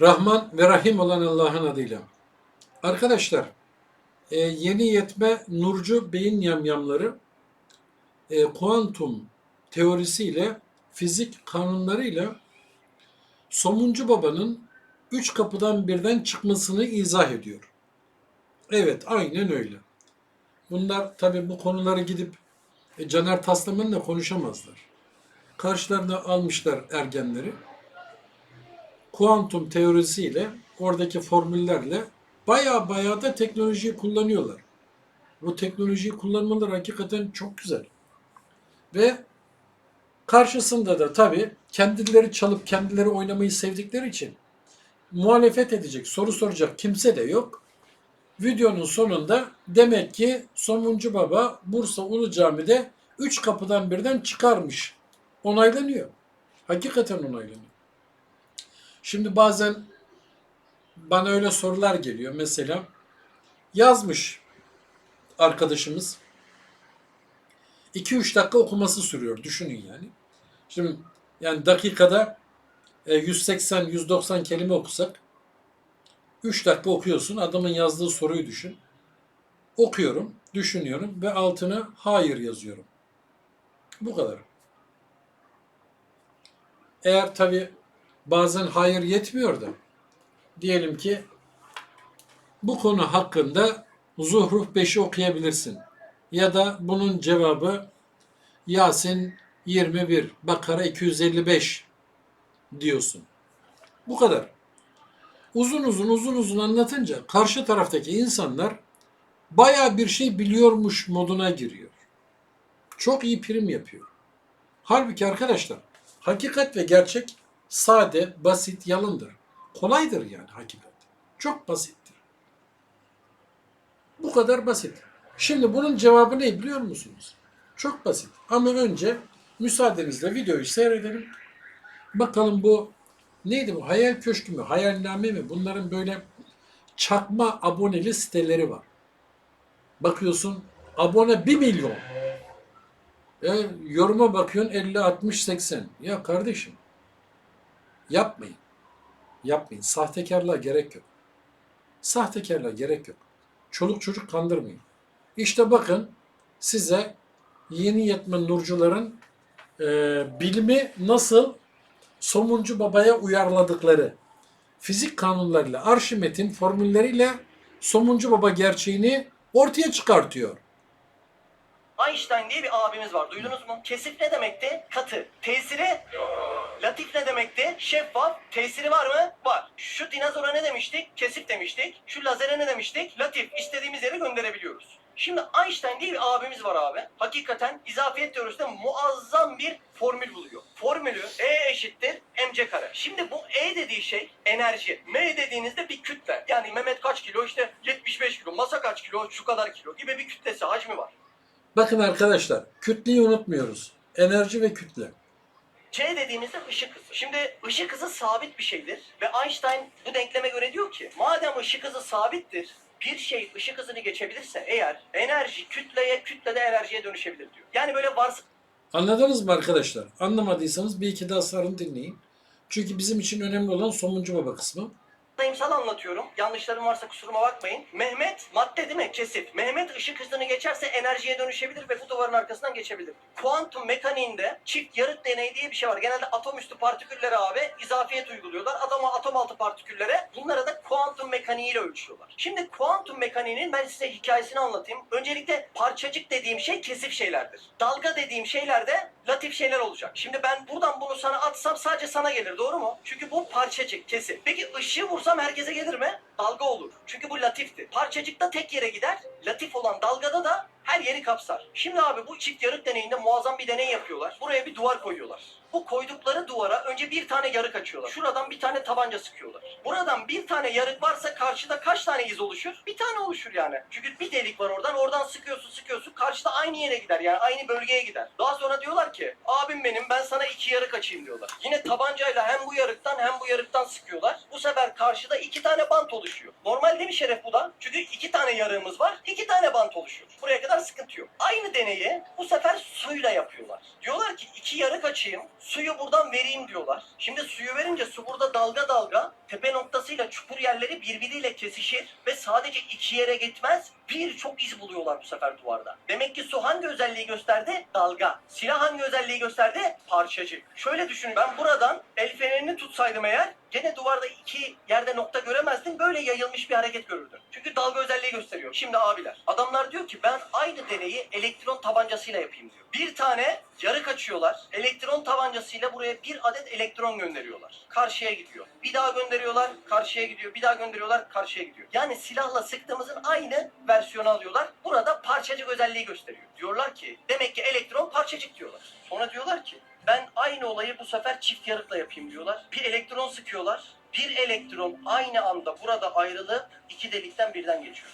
Rahman ve Rahim olan Allah'ın adıyla. Arkadaşlar, e, yeni yetme nurcu beyin yamyamları e, kuantum teorisiyle, fizik kanunlarıyla Somuncu Baba'nın üç kapıdan birden çıkmasını izah ediyor. Evet, aynen öyle. Bunlar tabii bu konuları gidip e, Caner Taslaman'la konuşamazlar. Karşılarına almışlar ergenleri. Kuantum teorisiyle, oradaki formüllerle baya baya da teknolojiyi kullanıyorlar. Bu teknolojiyi kullanmaları hakikaten çok güzel. Ve karşısında da tabii kendileri çalıp kendileri oynamayı sevdikleri için muhalefet edecek, soru soracak kimse de yok. Videonun sonunda demek ki Somuncu Baba Bursa Ulu Cami'de üç kapıdan birden çıkarmış. Onaylanıyor. Hakikaten onaylanıyor. Şimdi bazen bana öyle sorular geliyor. Mesela yazmış arkadaşımız 2-3 dakika okuması sürüyor. Düşünün yani. Şimdi yani dakikada e, 180-190 kelime okusak 3 dakika okuyorsun. Adamın yazdığı soruyu düşün. Okuyorum, düşünüyorum ve altına hayır yazıyorum. Bu kadar. Eğer tabi bazen hayır yetmiyor da diyelim ki bu konu hakkında Zuhruf 5'i okuyabilirsin. Ya da bunun cevabı Yasin 21, Bakara 255 diyorsun. Bu kadar. Uzun uzun uzun uzun anlatınca karşı taraftaki insanlar baya bir şey biliyormuş moduna giriyor. Çok iyi prim yapıyor. Halbuki arkadaşlar hakikat ve gerçek sade, basit, yalındır. Kolaydır yani hakikat. Çok basittir. Bu kadar basit. Şimdi bunun cevabı ne biliyor musunuz? Çok basit. Ama önce müsaadenizle videoyu seyredelim. Bakalım bu neydi bu? Hayal köşkü mü? Hayalname mi? Bunların böyle çakma aboneli siteleri var. Bakıyorsun abone 1 milyon. E, yoruma bakıyorsun 50, 60, 80. Ya kardeşim yapmayın. Yapmayın. Sahtekarlığa gerek yok. Sahtekarlığa gerek yok. Çoluk çocuk kandırmayın. İşte bakın size yeni yetme nurcuların e, bilimi nasıl Somuncu Baba'ya uyarladıkları fizik kanunlarıyla, Arşimet'in formülleriyle Somuncu Baba gerçeğini ortaya çıkartıyor. Einstein diye bir abimiz var. Duydunuz mu? Kesif ne demekti? Katı. Tesiri? Latif ne demekti? Şeffaf. Tesiri var mı? Var. Şu dinozora ne demiştik? Kesif demiştik. Şu lazere ne demiştik? Latif. İstediğimiz yere gönderebiliyoruz. Şimdi Einstein diye bir abimiz var abi. Hakikaten izafiyet teorisinde muazzam bir formül buluyor. Formülü E eşittir mc kare. Şimdi bu E dediği şey enerji. M dediğinizde bir kütle. Yani Mehmet kaç kilo? İşte 75 kilo. Masa kaç kilo? Şu kadar kilo gibi bir kütlesi, hacmi var. Bakın arkadaşlar, kütleyi unutmuyoruz. Enerji ve kütle. C dediğimizde ışık hızı. Şimdi ışık hızı sabit bir şeydir ve Einstein bu denkleme göre diyor ki madem ışık hızı sabittir bir şey ışık hızını geçebilirse eğer enerji kütleye kütle de enerjiye dönüşebilir diyor. Yani böyle varsın Anladınız mı arkadaşlar? Anlamadıysanız bir iki daha sarın dinleyin. Çünkü bizim için önemli olan Somuncu Baba kısmı. Sayımsal anlatıyorum. Yanlışlarım varsa kusuruma bakmayın. Mehmet madde değil mi? Kesif. Mehmet ışık hızını geçerse enerjiye dönüşebilir ve bu duvarın arkasından geçebilir. Kuantum mekaniğinde çift yarık deneyi diye bir şey var. Genelde atom üstü partiküllere abi izafiyet uyguluyorlar. Atom, atom altı partiküllere bunlara da kuantum mekaniğiyle ölçüyorlar. Şimdi kuantum mekaniğinin ben size hikayesini anlatayım. Öncelikle parçacık dediğim şey kesif şeylerdir. Dalga dediğim şeyler de latif şeyler olacak. Şimdi ben buradan bunu sana atsam sadece sana gelir doğru mu? Çünkü bu parçacık kesif. Peki ışığı vursam herkese gelir mi? Dalga olur. Çünkü bu latifti. Parçacıkta tek yere gider. Latif olan dalgada da her yeri kapsar. Şimdi abi bu çift yarık deneyinde muazzam bir deney yapıyorlar. Buraya bir duvar koyuyorlar. Bu koydukları duvara önce bir tane yarık açıyorlar. Şuradan bir tane tabanca sıkıyorlar. Buradan bir tane yarık varsa karşıda kaç tane iz oluşur? Bir tane oluşur yani. Çünkü bir delik var oradan. Oradan sıkıyorsun sıkıyorsun. Karşıda aynı yere gider yani aynı bölgeye gider. Daha sonra diyorlar ki abim benim ben sana iki yarık açayım diyorlar. Yine tabancayla hem bu yarıktan hem bu yarıktan sıkıyorlar. Bu sefer karşıda iki tane bant oluşuyor. Normal değil mi Şeref bu da? Çünkü iki tane yarığımız var. iki tane bant oluşuyor. Buraya kadar sıkıntı yok. Aynı deneyi bu sefer suyla yapıyorlar. Diyorlar ki iki yarık açayım. Suyu buradan vereyim diyorlar. Şimdi suyu verince su burada dalga dalga tepe noktasıyla çukur yerleri birbiriyle kesişir ve sadece iki yere gitmez birçok iz buluyorlar bu sefer duvarda. Demek ki su hangi özelliği gösterdi? Dalga. Silah hangi özelliği gösterdi? Parçacık. Şöyle düşünün ben buradan el fenerini tutsaydım eğer gene duvarda iki yerde nokta göremezdim böyle yayılmış bir hareket görürdün. Çünkü dalga özelliği gösteriyor. Şimdi abiler adamlar diyor ki ben aynı deneyi elektron tabancasıyla yapayım diyor. Bir tane yarık açıyorlar. Elektron tabancasıyla buraya bir adet elektron gönderiyorlar. Karşıya gidiyor. Bir daha gönderiyorlar, karşıya gidiyor. Bir daha gönderiyorlar, karşıya gidiyor. Yani silahla sıktığımızın aynı versiyonu alıyorlar. Burada parçacık özelliği gösteriyor. Diyorlar ki demek ki elektron parçacık diyorlar. Sonra diyorlar ki ben aynı olayı bu sefer çift yarıkla yapayım diyorlar. Bir elektron sıkıyorlar. Bir elektron aynı anda burada ayrılıp iki delikten birden geçiyor.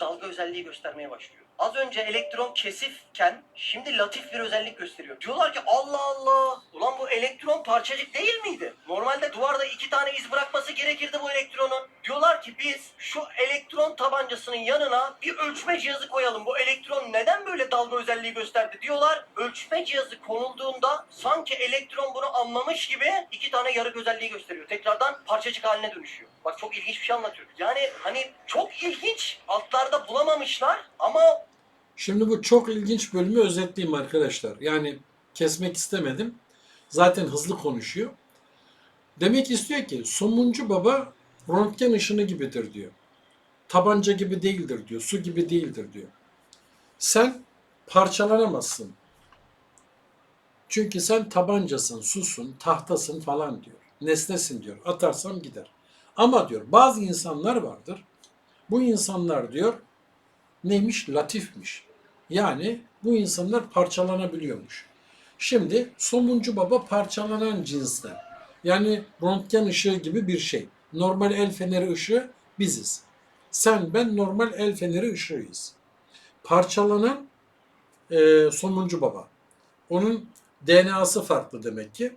Dalga özelliği göstermeye başlıyor. Az önce elektron kesifken şimdi latif bir özellik gösteriyor. Diyorlar ki Allah Allah ulan bu elektron parçacık değil miydi? Normalde duvarda iki tane iz bırakması gerekirdi bu elektronun. Diyorlar ki biz şu elektron tabancasının yanına bir ölçme cihazı koyalım. Bu elektron neden böyle dalga özelliği gösterdi diyorlar. Ölçme cihazı konulduğunda sanki elektron bunu anlamış gibi iki tane yarık özelliği gösteriyor. Tekrardan parçacık haline dönüşüyor. Bak çok ilginç bir şey anlatıyor. Yani hani çok ilginç altlarda bulamamışlar ama Şimdi bu çok ilginç bölümü özetleyeyim arkadaşlar. Yani kesmek istemedim. Zaten hızlı konuşuyor. Demek istiyor ki somuncu baba röntgen ışını gibidir diyor. Tabanca gibi değildir diyor. Su gibi değildir diyor. Sen parçalanamazsın. Çünkü sen tabancasın, susun, tahtasın falan diyor. Nesnesin diyor. Atarsam gider. Ama diyor bazı insanlar vardır. Bu insanlar diyor neymiş? Latifmiş. Yani bu insanlar parçalanabiliyormuş. Şimdi somuncu baba parçalanan cinsten. Yani röntgen ışığı gibi bir şey. Normal el feneri ışığı biziz. Sen ben normal el feneri ışığıyız. Parçalanan e, somuncu baba. Onun DNA'sı farklı demek ki.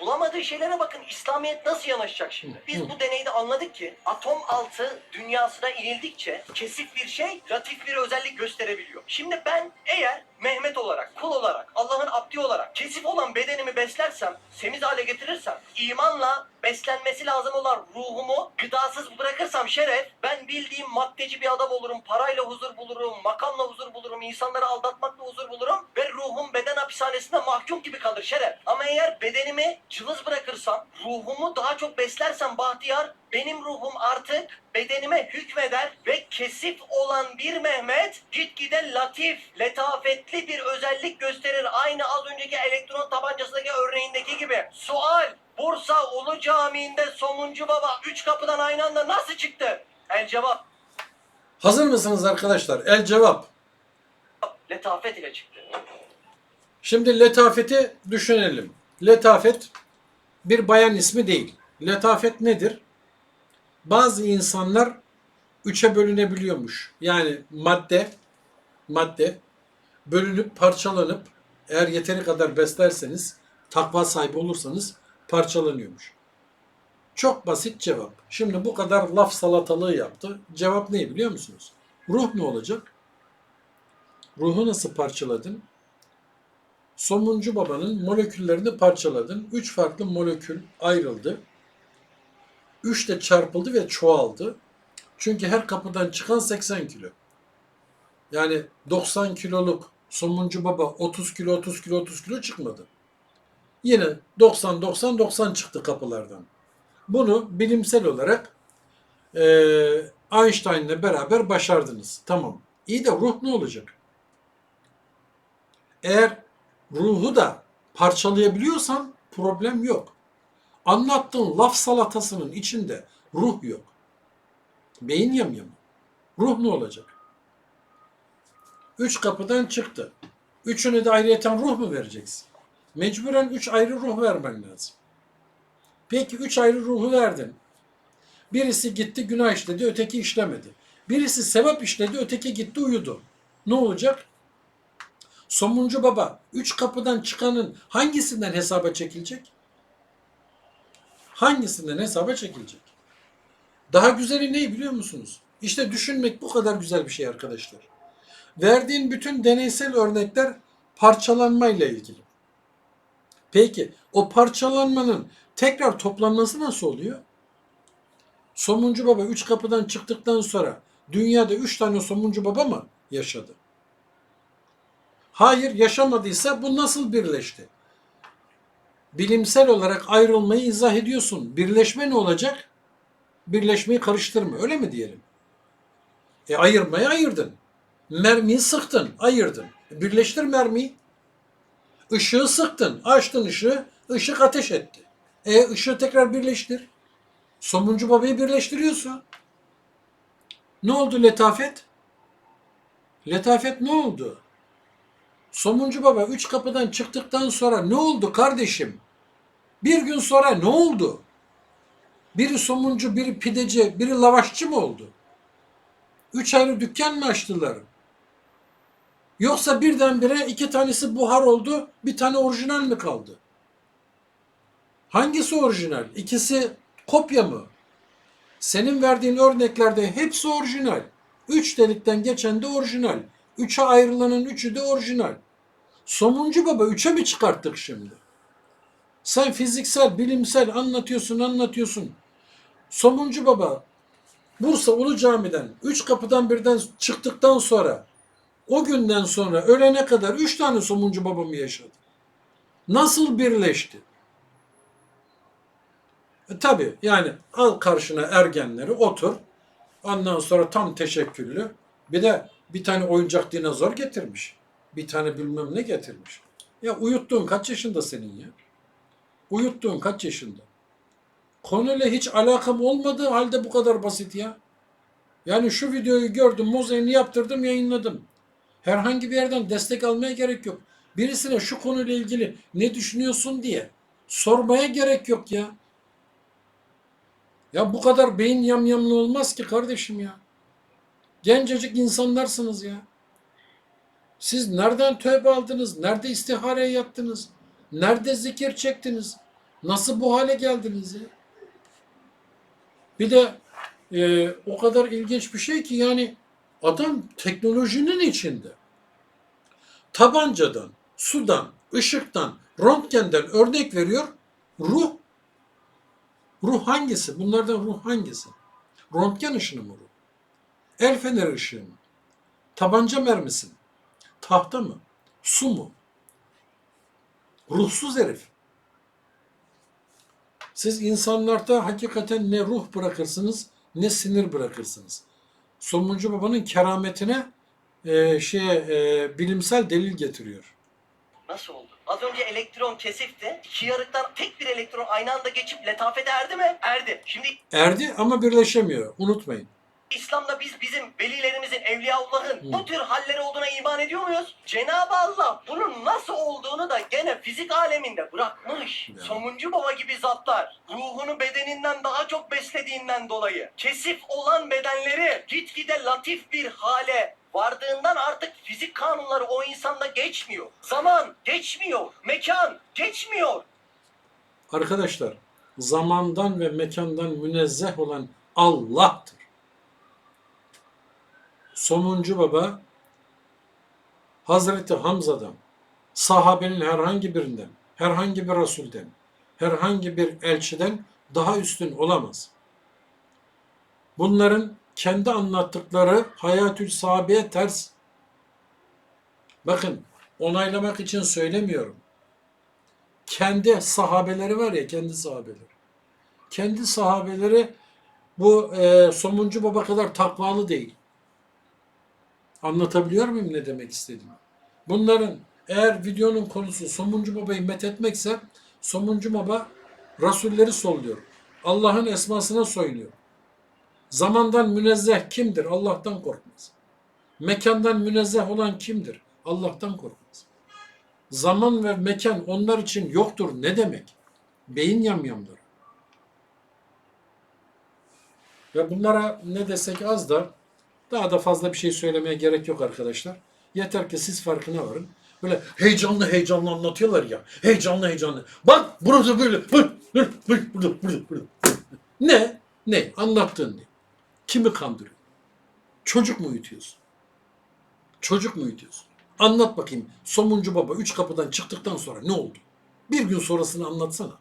Bulamadığı şeylere bakın İslamiyet nasıl yanaşacak şimdi? Biz bu deneyde anladık ki atom altı dünyasına inildikçe kesif bir şey latif bir özellik gösterebiliyor. Şimdi ben eğer Mehmet olarak, kul olarak, Allah'ın abdi olarak kesif olan bedenimi beslersem, semiz hale getirirsem, imanla beslenmesi lazım olan ruhumu gıdasız bırakırsam şeref, ben bildiğim maddeci bir adam olurum, parayla huzur bulurum, makamla huzur bulurum, insanları aldatmakla huzur bulurum ve ruhum beden hapishanesinde mahkum gibi kalır şeref. Ama eğer bedenimi cılız bırakırsam, ruhumu daha çok beslersem bahtiyar, benim ruhum artık bedenime hükmeder ve kesif olan bir Mehmet gitgide latif, letafetli bir özellik gösterir. Aynı az önceki elektron tabancasındaki örneğindeki gibi. Sual, Bursa Ulu Camii'nde Somuncu Baba üç kapıdan aynı anda nasıl çıktı? El cevap, Hazır mısınız arkadaşlar? El cevap. letafet ile çıktı. Şimdi letafeti düşünelim. Letafet bir bayan ismi değil. Letafet nedir? Bazı insanlar üçe bölünebiliyormuş. Yani madde, madde bölünüp parçalanıp eğer yeteri kadar beslerseniz, takva sahibi olursanız parçalanıyormuş. Çok basit cevap. Şimdi bu kadar laf salatalığı yaptı. Cevap ne biliyor musunuz? Ruh ne olacak? Ruhu nasıl parçaladın? Somuncu babanın moleküllerini parçaladın. Üç farklı molekül ayrıldı. Üç de çarpıldı ve çoğaldı. Çünkü her kapıdan çıkan 80 kilo. Yani 90 kiloluk somuncu baba 30 kilo 30 kilo 30 kilo çıkmadı. Yine 90 90 90 çıktı kapılardan. Bunu bilimsel olarak eee Einstein'la beraber başardınız. Tamam. İyi de ruh ne olacak? Eğer ruhu da parçalayabiliyorsan problem yok. Anlattığın laf salatasının içinde ruh yok. Beyin yamyamı. Ruh ne olacak? Üç kapıdan çıktı. Üçüne de ayrıyeten ruh mu vereceksin? Mecburen üç ayrı ruh vermen lazım. Peki üç ayrı ruhu verdin. Birisi gitti günah işledi, öteki işlemedi. Birisi sevap işledi, öteki gitti uyudu. Ne olacak? Somuncu baba üç kapıdan çıkanın hangisinden hesaba çekilecek? Hangisinden hesaba çekilecek? Daha güzeli ne biliyor musunuz? İşte düşünmek bu kadar güzel bir şey arkadaşlar. Verdiğin bütün deneysel örnekler parçalanmayla ilgili. Peki o parçalanmanın tekrar toplanması nasıl oluyor? Somuncu Baba üç kapıdan çıktıktan sonra dünyada üç tane Somuncu Baba mı yaşadı? Hayır yaşamadıysa bu nasıl birleşti? Bilimsel olarak ayrılmayı izah ediyorsun. Birleşme ne olacak? Birleşmeyi karıştırma öyle mi diyelim? E ayırmayı ayırdın. Mermiyi sıktın, ayırdın. Birleştir mermiyi. Işığı sıktın, açtın ışığı, ışık ateş etti. E ışığı tekrar birleştir. Somuncu babayı birleştiriyorsun. Ne oldu letafet? Letafet ne oldu? Somuncu baba üç kapıdan çıktıktan sonra ne oldu kardeşim? Bir gün sonra ne oldu? Biri somuncu, biri pideci, biri lavaşçı mı oldu? Üç ayrı dükkan mı açtılar? Yoksa birdenbire iki tanesi buhar oldu, bir tane orijinal mi kaldı? Hangisi orijinal? İkisi kopya mı? Senin verdiğin örneklerde hepsi orijinal. Üç delikten geçen de orijinal. Üçe ayrılanın üçü de orijinal. Somuncu baba üçe mi çıkarttık şimdi? Sen fiziksel, bilimsel anlatıyorsun, anlatıyorsun. Somuncu baba Bursa Ulu Cami'den üç kapıdan birden çıktıktan sonra o günden sonra ölene kadar üç tane somuncu babamı yaşadı. Nasıl birleşti? E, tabii yani al karşına ergenleri otur. Ondan sonra tam teşekküllü. Bir de bir tane oyuncak dinozor getirmiş. Bir tane bilmem ne getirmiş. Ya uyuttuğun kaç yaşında senin ya? Uyuttuğun kaç yaşında? Konuyla hiç alakam olmadığı halde bu kadar basit ya. Yani şu videoyu gördüm, mozaiğini yaptırdım, yayınladım. Herhangi bir yerden destek almaya gerek yok. Birisine şu konuyla ilgili ne düşünüyorsun diye sormaya gerek yok ya. Ya bu kadar beyin yamyamlı olmaz ki kardeşim ya. Gencecik insanlarsınız ya. Siz nereden tövbe aldınız? Nerede istihareye yattınız? Nerede zikir çektiniz? Nasıl bu hale geldiniz ya? Bir de e, o kadar ilginç bir şey ki yani adam teknolojinin içinde. Tabancadan, sudan, ışıktan, röntgenden örnek veriyor. Ruh. Ruh hangisi? Bunlardan ruh hangisi? Röntgen ışını mı ruh? El feneri ışığı mı? Tabanca mermisi mi? Tahta mı? Su mu? Ruhsuz herif. Siz insanlarda hakikaten ne ruh bırakırsınız ne sinir bırakırsınız. Somuncu Baba'nın kerametine e, şeye, e, bilimsel delil getiriyor. Nasıl oldu? Az önce elektron kesifti. İki yarıktan tek bir elektron aynı anda geçip letafete erdi mi? Erdi. Şimdi Erdi ama birleşemiyor. Unutmayın. İslam'da biz bizim velilerimizin, Evliyaullah'ın Hı. bu tür halleri olduğuna iman ediyor muyuz? Cenab-ı Allah bunun nasıl olduğunu da gene fizik aleminde bırakmış. Ya. Somuncu baba gibi zatlar ruhunu bedeninden daha çok beslediğinden dolayı kesif olan bedenleri gitgide latif bir hale vardığından artık fizik kanunları o insanda geçmiyor. Zaman geçmiyor. Mekan geçmiyor. Arkadaşlar zamandan ve mekandan münezzeh olan Allah'tır. Somuncu Baba Hazreti Hamza'dan, sahabenin herhangi birinden, herhangi bir Resulden, herhangi bir elçiden daha üstün olamaz. Bunların kendi anlattıkları hayatül sahabeye ters. Bakın onaylamak için söylemiyorum. Kendi sahabeleri var ya kendi sahabeleri. Kendi sahabeleri bu e, Somuncu Baba kadar takvalı değil. Anlatabiliyor muyum ne demek istediğimi? Bunların eğer videonun konusu Somuncu Baba'yı methetmekse Somuncu Baba Rasulleri solluyor. Allah'ın esmasına soyunuyor. Zamandan münezzeh kimdir? Allah'tan korkmaz. Mekandan münezzeh olan kimdir? Allah'tan korkmaz. Zaman ve mekan onlar için yoktur. Ne demek? Beyin yamyamları. Ve bunlara ne desek az da daha da fazla bir şey söylemeye gerek yok arkadaşlar. Yeter ki siz farkına varın. Böyle heyecanlı heyecanlı anlatıyorlar ya. Heyecanlı heyecanlı. Bak burası böyle. Dur, burada, burada, burada. Ne? Ne? Anlattığın ne? Kimi kandırıyor? Çocuk mu uyutuyorsun? Çocuk mu uyutuyorsun? Anlat bakayım. Somuncu baba üç kapıdan çıktıktan sonra ne oldu? Bir gün sonrasını anlatsana.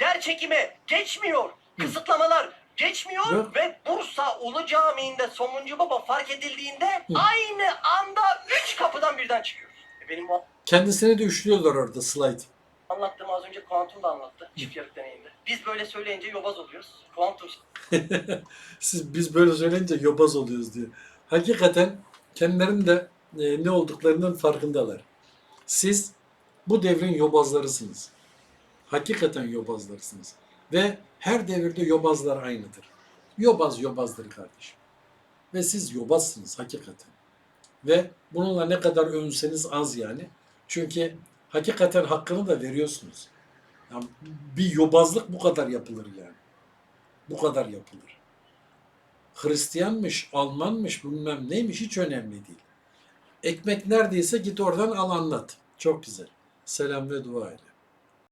Yer çekimi geçmiyor. Kısıtlamalar geçmiyor Yok. ve Bursa Ulu Camii'nde Somuncu Baba fark edildiğinde Hı. aynı anda üç kapıdan birden çıkıyor. E benim bu Kendisini de üçlüyorlar orada slide. anlattığım az önce kuantum da anlattı çift yarık deneyinde. Biz böyle söyleyince yobaz oluyoruz. Kuantum Siz biz böyle söyleyince yobaz oluyoruz diyor. Hakikaten kendilerinin de e, ne olduklarının farkındalar. Siz bu devrin yobazlarısınız. Hakikaten yobazlarısınız. Ve her devirde yobazlar aynıdır. Yobaz yobazdır kardeşim. Ve siz yobazsınız hakikaten. Ve bununla ne kadar övünseniz az yani. Çünkü hakikaten hakkını da veriyorsunuz. Yani bir yobazlık bu kadar yapılır yani. Bu kadar yapılır. Hristiyanmış, Almanmış, bilmem neymiş hiç önemli değil. Ekmek neredeyse git oradan al anlat. Çok güzel. Selam ve dua ile.